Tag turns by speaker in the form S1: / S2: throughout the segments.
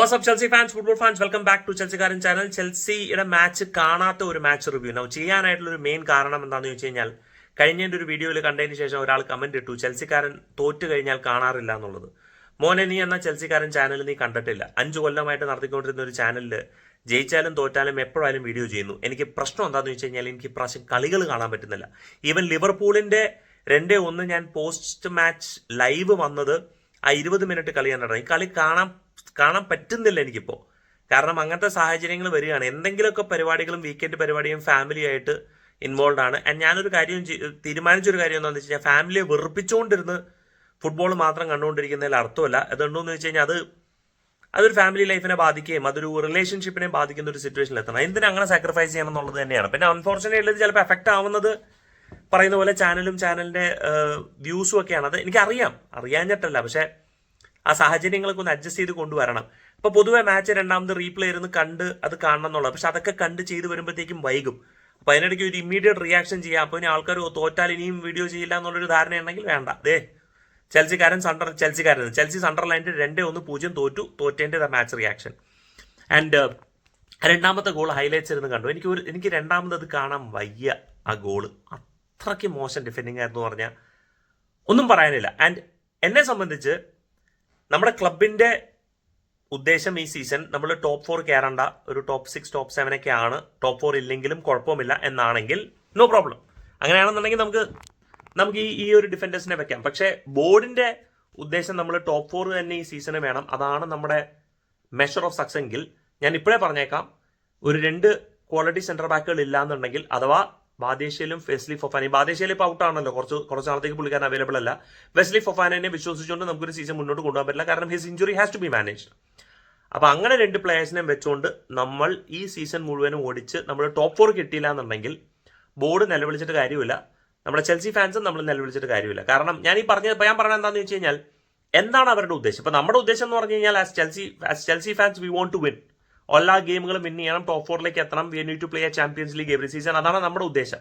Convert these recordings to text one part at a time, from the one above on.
S1: WhatsApp Chelsea fans football fans welcome back to ചെൽസിക്കാരൻ channel ചെൽസിയുടെ match കാണാത്ത ഒരു match review now ചെയ്യാനായിട്ടുള്ള ഒരു മെയിൻ കാരണം എന്താണെന്ന് ചോദിച്ചു കഴിഞ്ഞാൽ കഴിഞ്ഞ ഒരു വീഡിയോയിൽ കണ്ടതിന് ശേഷം ഒരാൾ കമന്റ് ഇട്ടു ചെൽസിക്കാരൻ തോറ്റു കഴിഞ്ഞാൽ കാണാറില്ല എന്നുള്ളത്. മോനെ നീ എന്ന ചെൽസിക്കാരൻ ചാനൽ നീ കണ്ടിട്ടില്ല? അഞ്ചു കൊല്ലമായിട്ട് നടത്തിക്കൊണ്ടിരുന്ന ഒരു ചാനലിൽ ജയിച്ചാലും തോറ്റാലും എപ്പോഴായാലും വീഡിയോ ചെയ്യുന്നു. എനിക്ക് പ്രശ്നം എന്താണെന്ന് വെച്ച് കഴിഞ്ഞാൽ എനിക്ക് പ്രാവശ്യം കളികൾ കാണാൻ പറ്റുന്നില്ല. ഈവൻ ലിവർപൂളിന്റെ രണ്ടേ ഒന്ന് ഞാൻ പോസ്റ്റ് മാച്ച് ലൈവ് വന്നത് ആ ഇരുപത് മിനിറ്റ് കളി കണ്ടിട്ടാണ് ഈ കളി കാണാൻ കാണാൻ പറ്റുന്നില്ല എനിക്കിപ്പോൾ കാരണം അങ്ങനത്തെ സാഹചര്യങ്ങൾ വരികയാണ്. എന്തെങ്കിലുമൊക്കെ പരിപാടികളും വീക്കെൻഡ് പരിപാടിയും ഫാമിലി ആയിട്ട് ഇൻവോൾവ് ആണ്. ആൻഡ് ഞാനൊരു കാര്യം തീരുമാനിച്ചൊരു കാര്യം എന്താണെന്ന് വെച്ച് കഴിഞ്ഞാൽ ഫാമിലിയെ വെറുപ്പിച്ചുകൊണ്ടിരുന്ന് ഫുട്ബോൾ മാത്രം കണ്ടുകൊണ്ടിരിക്കുന്നതിൽ അർത്ഥമല്ല. അതുകൊണ്ടെന്ന് വെച്ച് കഴിഞ്ഞാൽ അത് അതൊരു ഫാമിലി ലൈഫിനെ ബാധിക്കുകയും അതൊരു റിലേഷൻഷിപ്പിനെ ബാധിക്കുന്ന ഒരു സിറ്റുവേഷനിൽ എത്തണം. എന്തിനാ അങ്ങനെ സാക്രിഫൈസ് ചെയ്യണം എന്നുള്ളത് തന്നെയാണ്. പിന്നെ അൺഫോർച്ചുനേറ്റ്ലി ഇത് ചിലപ്പോൾ എഫക്റ്റ് ആവുന്നത് പറയുന്ന പോലെ ചാനലും ചാനലിന്റെ വ്യൂസും ഒക്കെയാണ്. അത് എനിക്കറിയാം. അറിയാഞ്ഞിട്ടല്ല. പക്ഷെ ആ സാഹചര്യങ്ങളൊക്കെ ഒന്ന് അഡ്ജസ്റ്റ് ചെയ്ത് കൊണ്ടുവരണം. ഇപ്പൊ പൊതുവെ മാച്ച് രണ്ടാമത് റീപ്ലേ ഇരുന്ന് കണ്ട് അത് കാണണം എന്നുള്ളത് പക്ഷെ അതൊക്കെ കണ്ട് ചെയ്ത് വരുമ്പോഴത്തേക്കും വൈകും. അപ്പൊ അതിനിടയ്ക്ക് ഒരു ഇമ്മീഡിയറ്റ് റിയാക്ഷൻ ചെയ്യാം. അപ്പൊ ഇനി ആൾക്കാർ തോറ്റാൽ ഇനിയും വീഡിയോ ചെയ്യില്ല എന്നുള്ളൊരു ധാരണയുണ്ടെങ്കിൽ വേണ്ട. ദേ ചെൽസിക്കാരൻ സണ്ടർ ചെൽസിക്കാരൻ. ചെൽസി സണ്ടർലൈൻഡ് രണ്ടേ ഒന്ന് പൂജ്യം തോറ്റു. തോറ്റേന്റെ മാച്ച് റിയാക്ഷൻ ആൻഡ് രണ്ടാമത്തെ ഗോൾ ഹൈലൈറ്റ്സ് ഇരുന്ന് കണ്ടു. എനിക്ക് ഒരു എനിക്ക് രണ്ടാമത് കാണാൻ വയ്യ ആ ഗോൾ അത്രയ്ക്ക് മോശം ഡിഫെൻഡിങ് ആയിരുന്നു പറഞ്ഞാൽ ഒന്നും പറയാനില്ല. ആൻഡ് എന്നെ സംബന്ധിച്ച് നമ്മുടെ ക്ലബിന്റെ ഉദ്ദേശം ഈ സീസൺ നമ്മൾ ടോപ്പ് ഫോർ കയറേണ്ട ഒരു ടോപ്പ് സിക്സ് ടോപ്പ് സെവൻ ഒക്കെ ആണ്. ടോപ്പ് ഫോർ ഇല്ലെങ്കിലും കുഴപ്പമില്ല എന്നാണെങ്കിൽ നോ പ്രോബ്ലം അങ്ങനെയാണെന്നുണ്ടെങ്കിൽ നമുക്ക് നമുക്ക് ഈ ഈ ഒരു ഡിഫൻഡേഴ്സിനെ വെക്കാം. പക്ഷേ ബോർഡിന്റെ ഉദ്ദേശം നമ്മൾ ടോപ്പ് ഫോർ തന്നെ ഈ സീസണ് വേണം. അതാണ് നമ്മുടെ മെഷർ ഓഫ് സക്സസ് എങ്കിൽ. ഞാൻ ഇപ്പോഴേ പറഞ്ഞേക്കാം. ഒരു രണ്ട് ക്വാളിറ്റി സെന്റർ ബാക്കുകൾ ഇല്ലാന്നുണ്ടെങ്കിൽ അഥവാ ബാദേശയിലും വെസ്ലി ഫൊഫാനി ബാദേശയിൽ ഇപ്പോൾ ഔട്ട് ആണല്ലോ. കുറച്ച് കുറച്ച് നാളത്തേക്ക് പുള്ളിക്കാരൻ അവൈലബിൾ അല്ല. വെസ്ലി ഫൊഫാനെ വിശ്വസിച്ചുകൊണ്ട് നമുക്കൊരു സീസൺ മുന്നോട്ട് കൊണ്ടുപോകാൻ പറ്റില്ല. കാരണം his injury has to be managed അപ്പൊ അങ്ങനെ രണ്ട് പ്ലേയേഴ്സിനെ വെച്ചുകൊണ്ട് നമ്മൾ ഈ സീസൺ മുഴുവനും ഓടിച്ച് നമ്മൾ ടോപ്പ് ഫോർ കിട്ടിയില്ല എന്നുണ്ടെങ്കിൽ ബോർഡ് നിലവിളിച്ചിട്ട് കാര്യമില്ല. നമ്മുടെ ചെൽസി ഫാൻസും നമ്മൾ നിലവിളിച്ചിട്ട് കാര്യമില്ല. കാരണം ഞാൻ ഈ പറഞ്ഞ ഞാൻ പറഞ്ഞത് എന്താണെന്ന് വെച്ച് കഴിഞ്ഞാൽ എന്താണ് അവരുടെ ഉദ്ദേശം? ഇപ്പൊ നമ്മുടെ ഉദ്ദേശം എന്ന് പറഞ്ഞു കഴിഞ്ഞാൽ as Chelsea as Chelsea fans we want to win എല്ലാ ഗെയിമുകളും വിൻ ചെയ്യണം ടോപ്പ് ഫോറിലേക്ക് എത്തണം. We need to play a Champions League every season അതാണ് നമ്മുടെ ഉദ്ദേശം.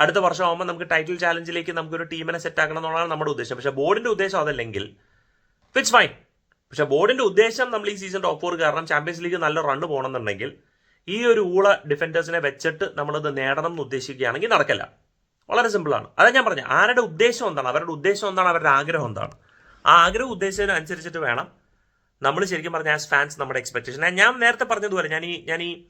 S1: അടുത്ത വർഷം ആകുമ്പോൾ നമുക്ക് ടൈറ്റിൽ ചാലഞ്ചിലേക്ക് നമുക്കൊരു ടീമിനെ സെറ്റ് ആക്കണം എന്നുള്ളതാണ് നമ്മുടെ ഉദ്ദേശം. പക്ഷേ ബോർഡിന്റെ ഉദ്ദേശം അതല്ലെങ്കിൽ ഇറ്റ്സ് ഫൈൻ പക്ഷെ ബോർഡിന്റെ ഉദ്ദേശം നമ്മൾ ഈ സീസൺ ടോപ്പ് ഫോർ കാരണം ചാമ്പ്യൻസ് ലീഗ് നല്ല റണ്ണ് പോകണമെന്നുണ്ടെങ്കിൽ ഈ ഒരു ഊള ഡിഫൻഡേഴ്സിനെ വെച്ചിട്ട് നമ്മളത് നേടണം എന്ന് ഉദ്ദേശിക്കുകയാണെങ്കിൽ നടക്കില്ല. വളരെ സിമ്പിളാണ് അതാ ഞാൻ പറഞ്ഞു. ആരുടെ ഉദ്ദേശം എന്താണ്? അവരുടെ ഉദ്ദേശം എന്താണ്? അവരുടെ ആഗ്രഹം എന്താണ്? ആ ആഗ്രഹം ഉദ്ദേശത്തിന് അനുസരിച്ചിട്ട് വേണം നമ്മൾ ശരിക്കും പറഞ്ഞ ആസ് ഫാൻസ് നമ്മുടെ എക്സ്പെക്ടേഷൻ ഞാൻ നേരത്തെ പറഞ്ഞതുപോലെ ഞാൻ ഈ ഞാൻ ഈ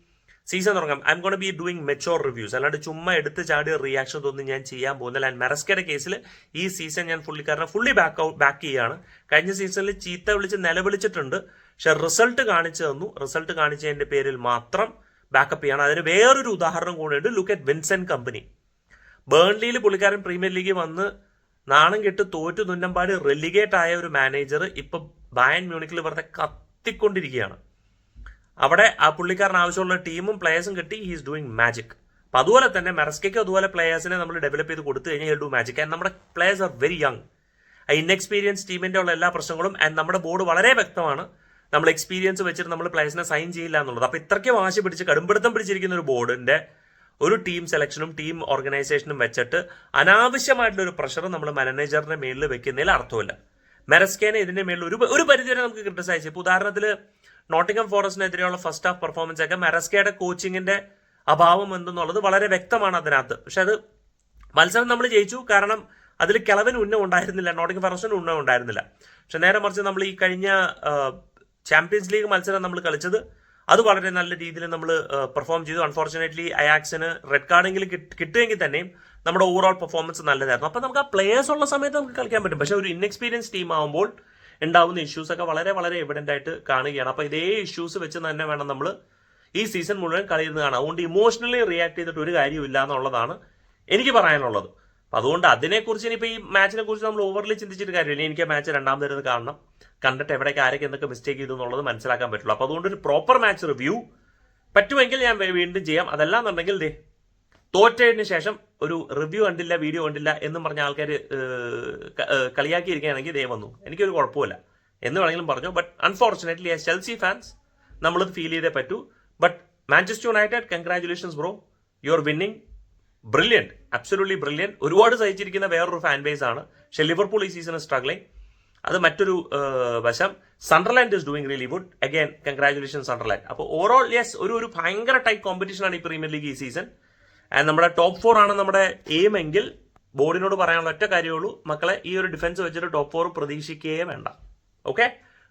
S1: സീസൺ തുടങ്ങാം. I'm gonna be doing mature reviews അല്ലാണ്ട് ചുമ്മാ എടുത്ത് ചാടി റിയാക്ഷൻ ഒന്നും ഞാൻ ചെയ്യാൻ പോകുന്നില്ല. ആൻഡ് മെറസ്കയുടെ കേസിൽ ഈ സീസൺ ഞാൻ പുള്ളിക്കാരനെ ഫുള്ളി ബാക്ക് ബാക്ക് ചെയ്യാണ്. കഴിഞ്ഞ സീസണിൽ ചീത്ത വിളിച്ച് നിലവിളിച്ചിട്ടുണ്ട്. പക്ഷെ റിസൾട്ട് കാണിച്ചു തന്നു. റിസൾട്ട് കാണിച്ചതിന്റെ പേരിൽ മാത്രം ബാക്കപ്പ് ചെയ്യണം. അതിന് വേറൊരു ഉദാഹരണം കൂടെയുണ്ട് ലുക്ക് അറ്റ് വിൻസെന്റ് കമ്പനി ബേൺലിയിൽ പുള്ളിക്കാരൻ പ്രീമിയർ ലീഗിൽ വന്ന് നാണം കെട്ട് തോറ്റു നുന്നമ്പാടി റെലിഗേറ്റ് ആയ ഒരു മാനേജർ ഇപ്പൊ ബയൻ മ്യൂണിക്കിൽ വെറുതെ കത്തിക്കൊണ്ടിരിക്കുകയാണ്. അവിടെ ആ പുള്ളിക്കാരൻ ആവശ്യമുള്ള ടീമും പ്ലേയേഴ്സും കിട്ടി ഹി ഈസ് ഡൂയിങ് മാജിക് അപ്പൊ അതുപോലെ തന്നെ മെറസ്കയ്ക്ക് അതുപോലെ പ്ലേയേഴ്സിനെ നമ്മൾ ഡെവലപ്പ് ചെയ്ത് കൊടുത്തു കഴിഞ്ഞാൽ ഡു മാജിക് ആൻഡ് നമ്മുടെ players are very young inexperienced ടീമിന്റെ ഉള്ള എല്ലാ പ്രശ്നങ്ങളും ആൻഡ് നമ്മുടെ ബോർഡ് വളരെ വ്യക്തമാണ്. നമ്മൾ എക്സ്പീരിയൻസ് വെച്ചിട്ട് നമ്മൾ പ്ലേയേഴ്സിനെ സൈൻ ചെയ്യില്ല എന്നുള്ളത്. അപ്പൊ ഇത്രയ്ക്ക് വാശി പിടിച്ച് കടുംപിടുത്തം പിടിച്ചിരിക്കുന്ന ഒരു ബോർഡിന്റെ ഒരു ടീം സെലക്ഷനും ടീം ഓർഗനൈസേഷനും വെച്ചിട്ട് അനാവശ്യമായിട്ടുള്ള ഒരു പ്രഷർ നമ്മൾ മാനേജറിന്റെ മേളിൽ വെക്കുന്നതിൽ അർത്ഥമില്ല. മെറസ്കേനെ ഇതിന്റെ മേളിൽ ഒരു ഒരു പരിധിവരെ നമുക്ക് ക്രിട്ടിസൈസ് ഇപ്പൊ ഉദാഹരണത്തിന് നോട്ടിംഗം ഫോറസ്റ്റിനെതിരെയുള്ള ഫസ്റ്റ് ഹാഫ് പെർഫോമൻസ് ഒക്കെ മെറസ്കയുടെ കോച്ചിങ്ങിന്റെ അഭാവം എന്തെന്നുള്ളത് വളരെ വ്യക്തമാണ് അതിനകത്ത്. പക്ഷെ അത് മത്സരം നമ്മൾ ജയിച്ചു കാരണം അതിൽ കിളവിന് ഉന്നം ഉണ്ടായിരുന്നില്ല നോട്ടിംഗ് ഫോറസ്റ്റിന് ഉന്നം ഉണ്ടായിരുന്നില്ല. പക്ഷെ നേരെ മറിച്ച് നമ്മൾ ഈ കഴിഞ്ഞ ചാമ്പ്യൻസ് ലീഗ് മത്സരം നമ്മൾ കളിച്ചത് അത് വളരെ നല്ല രീതിയിൽ നമ്മൾ പെർഫോം ചെയ്തു. അൺഫോർച്ചുനേറ്റ്ലി അയാക്സിന് റെഡ് കാർഡെങ്കിലും കിട്ടുമെങ്കിൽ തന്നെയും നമ്മുടെ ഓവറോൾ പെർഫോമൻസ് നല്ലതായിരുന്നു. അപ്പം നമുക്ക് ആ പ്ലേയേഴ്സ് ഉള്ള സമയത്ത് നമുക്ക് കളിക്കാൻ പറ്റും. പക്ഷേ ഒരു ഇൻഎക്സ്പീരിയൻസ് ടീം ആകുമ്പോൾ ഉണ്ടാവുന്ന ഇഷ്യൂസ് ഒക്കെ വളരെ വളരെ എവിഡന്റ് ആയിട്ട് കാണുകയാണ്. അപ്പോൾ ഇതേ ഇഷ്യൂസ് വെച്ച് തന്നെ വേണം നമ്മൾ ഈ സീസൺ മുഴുവൻ കളിയിരുന്ന് കാണാം അതുകൊണ്ട് ഇമോഷണലി റിയാക്ട് ചെയ്തിട്ട് ഒരു കാര്യമില്ല എന്നുള്ളതാണ് എനിക്ക് പറയാനുള്ളത്. അപ്പൊ അതുകൊണ്ട് അതിനെക്കുറിച്ച് ഇനിയിപ്പോൾ ഈ മാച്ചിനെ കുറിച്ച് നമ്മൾ ഓവർലി ചിന്തിച്ചിട്ട് കാര്യമില്ല. എനിക്ക് ആ മാച്ച് രണ്ടാമത് കാണണം. കണ്ടിട്ട് എവിടേക്ക് ആരൊക്കെ എന്തൊക്കെ മിസ്റ്റേക്ക് ചെയ്തു എന്നുള്ളത് മനസ്സിലാക്കാൻ പറ്റുള്ളൂ. അപ്പോൾ അതുകൊണ്ട് ഒരു പ്രോപ്പർ മാച്ച് റിവ്യൂ പറ്റുമെങ്കിൽ ഞാൻ വീണ്ടും ചെയ്യാം. അതല്ലാന്നുണ്ടെങ്കിൽ ദേ തോറ്റതിന് ശേഷം ഒരു റിവ്യൂ കണ്ടില്ല വീഡിയോ കണ്ടില്ല എന്ന് പറഞ്ഞ ആൾക്കാർ കളിയാക്കിയിരിക്കുകയാണെങ്കിൽ ദേ വന്നു. എനിക്കൊരു കുഴപ്പമില്ല. എന്ന് വേണമെങ്കിലും പറഞ്ഞു. But unfortunately as Chelsea fans നമ്മളത് ഫീൽ ചെയ്തേ പറ്റൂ. But Manchester United congratulations bro you are winning brilliant absolutely brilliant ഒരുപാട് സഹിച്ചിരിക്കുന്ന വേറൊരു ഫാൻ ബേസ് ആണ്. പക്ഷെ ലിവർപൂൾ ഈ സീസൺ സ്ട്രഗ്ലിംഗ് അത് മറ്റൊരു വശം. Sunderland is doing really good again congratulation Sunderland അപ്പോൾ ഓവറോൾ യെസ് ഒരു ഒരു ഭയങ്കര ടൈപ്പ് കോമ്പറ്റീഷൻ ആണ് ഈ പ്രീമിയർ ലീഗ് ഈ സീസൺ ആൻഡ് നമ്മുടെ ടോപ്പ് ഫോർ ആണ് നമ്മുടെ എയിം എങ്കിൽ ബോർഡിനോട് പറയാനുള്ള ഒറ്റ കാര്യമുള്ളൂ മക്കളെ ഈ ഒരു ഡിഫൻസ് വെച്ചിട്ട് ടോപ്പ് ഫോർ പ്രതീക്ഷിക്കുകയേ വേണ്ട. Okay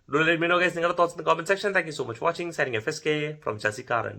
S1: do let me know guys നിങ്ങളുടെ thoughts in comment section thank you so much watching signing F S K from ചസിക്കാരൻ